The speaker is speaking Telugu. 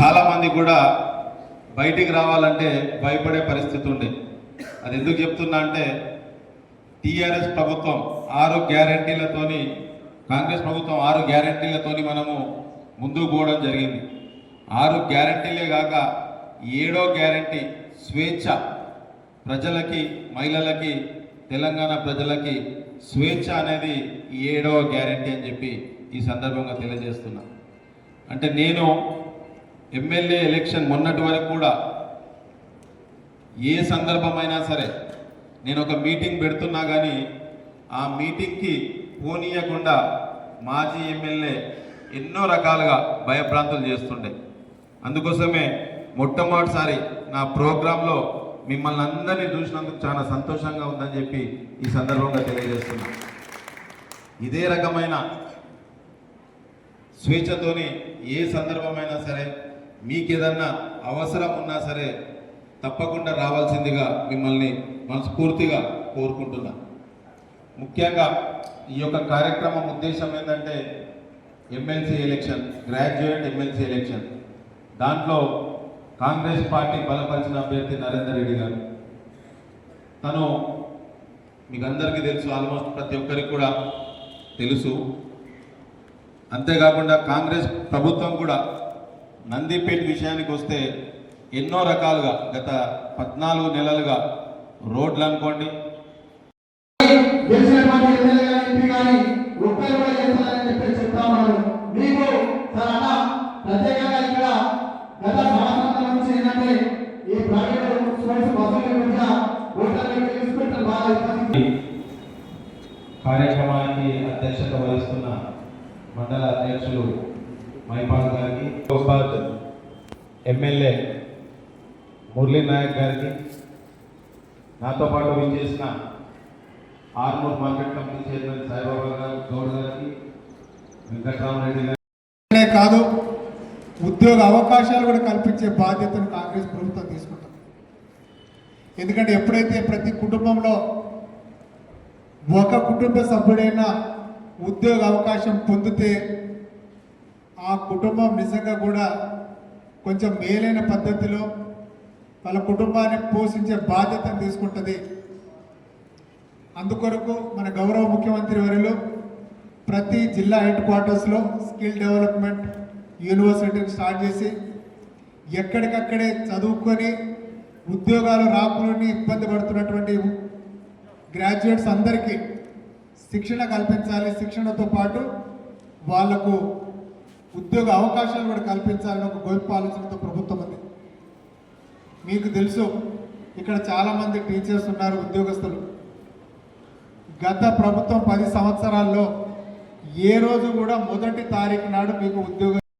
చాలామంది కూడా బయటికి రావాలంటే భయపడే పరిస్థితి ఉండే. అది ఎందుకు చెప్తున్నా అంటే టీఆర్ఎస్ ప్రభుత్వం ఆరు గ్యారంటీలతోని కాంగ్రెస్ ప్రభుత్వం ఆరు గ్యారంటీలతోని మనము ముందుకు పోవడం జరిగింది. ఆరు గ్యారంటీలే కాక ఏడో గ్యారంటీ స్వేచ్ఛ. ప్రజలకి మహిళలకి తెలంగాణ ప్రజలకి స్వేచ్ఛ అనేది ఏడవ గ్యారంటీ అని చెప్పి ఈ సందర్భంగా తెలియజేస్తున్నా. అంటే నేను ఎమ్మెల్యే ఎలక్షన్ మొన్నటి వరకు కూడా ఏ సందర్భమైనా సరే నేను ఒక మీటింగ్ పెడుతున్నా కానీ ఆ మీటింగ్కి పోనీయకుండా మాజీ ఎమ్మెల్యే ఎన్నో రకాలుగా భయభ్రాంతులు చేస్తుండే. అందుకోసమే మొట్టమొదటిసారి నా ప్రోగ్రాంలో మిమ్మల్ని అందరినీ చూసినందుకు చాలా సంతోషంగా ఉందని చెప్పి ఈ సందర్భంగా తెలియజేస్తున్నా. ఇదే రకమైన స్వేచ్ఛతోని ఏ సందర్భమైనా సరే మీకు ఏదన్నా అవసరం ఉన్నా సరే తప్పకుండా రావాల్సిందిగా మిమ్మల్ని మనస్ఫూర్తిగా కోరుకుంటున్నా. ముఖ్యంగా ఈ యొక్క కార్యక్రమం ఉద్దేశం ఏంటంటే MLC election graduate MLC election. దాంట్లో కాంగ్రెస్ పార్టీ బలపరిచిన అభ్యర్థి నరేందర్ రెడ్డి గారు. తను మీకు అందరికీ తెలుసు ఆల్మోస్ట్ ప్రతి ఒక్కరికి కూడా తెలుసు. అంతేకాకుండా కాంగ్రెస్ ప్రభుత్వం కూడా నందిపేట విషయానికి వస్తే ఎన్నో రకాలుగా గత పద్నాలుగు నెలలుగా రోడ్లు అనుకోండి. కార్యక్రమానికి అధ్యక్షత వహిస్తున్న మండల అధ్యక్షులు మహిపాల్ గారికి గోపాల్ ఎమ్మెల్యే మురళీ నాయక్ గారికి నాతో పాటు విచ్చేసిన Armoor market company chairman Saibaba గారు గౌడ్ గారికి వెంకటరామరెడ్డి గారి కాదు ఉద్యోగ అవకాశాలు కూడా కల్పించే బాధ్యతను కాంగ్రెస్ ప్రభుత్వం తీసుకుంటుంది. ఎందుకంటే ఎప్పుడైతే ప్రతి కుటుంబంలో ఒక కుటుంబ సభ్యుడైనా ఉద్యోగ అవకాశం పొందితే ఆ కుటుంబం నిజంగా కూడా కొంచెం మేలైన పద్ధతిలో వాళ్ళ కుటుంబాన్ని పోషించే బాధ్యతను తీసుకుంటుంది. అందుకొరకు మన గౌరవ ముఖ్యమంత్రి వరిలో ప్రతి జిల్లా హెడ్ క్వార్టర్స్లో స్కిల్ డెవలప్మెంట్ యూనివర్సిటీని స్టార్ట్ చేసి ఎక్కడికక్కడే చదువుకొని ఉద్యోగాలు రాకుండా ఇబ్బంది పడుతున్నటువంటి గ్రాడ్యుయేట్స్ అందరికీ శిక్షణ కల్పించాలి శిక్షణతో పాటు వాళ్ళకు ఉద్యోగ అవకాశాలు కూడా కల్పించాలని ఒక గొప్ప ఆలోచనతో ప్రభుత్వం ఉంది. మీకు తెలుసు ఇక్కడ చాలామంది టీచర్స్ ఉన్నారు ఉద్యోగస్తులు. గత ప్రభుత్వం పది సంవత్సరాల్లో ఏ రోజు కూడా మొదటి తారీఖు నాడు మీకు ఉద్యోగ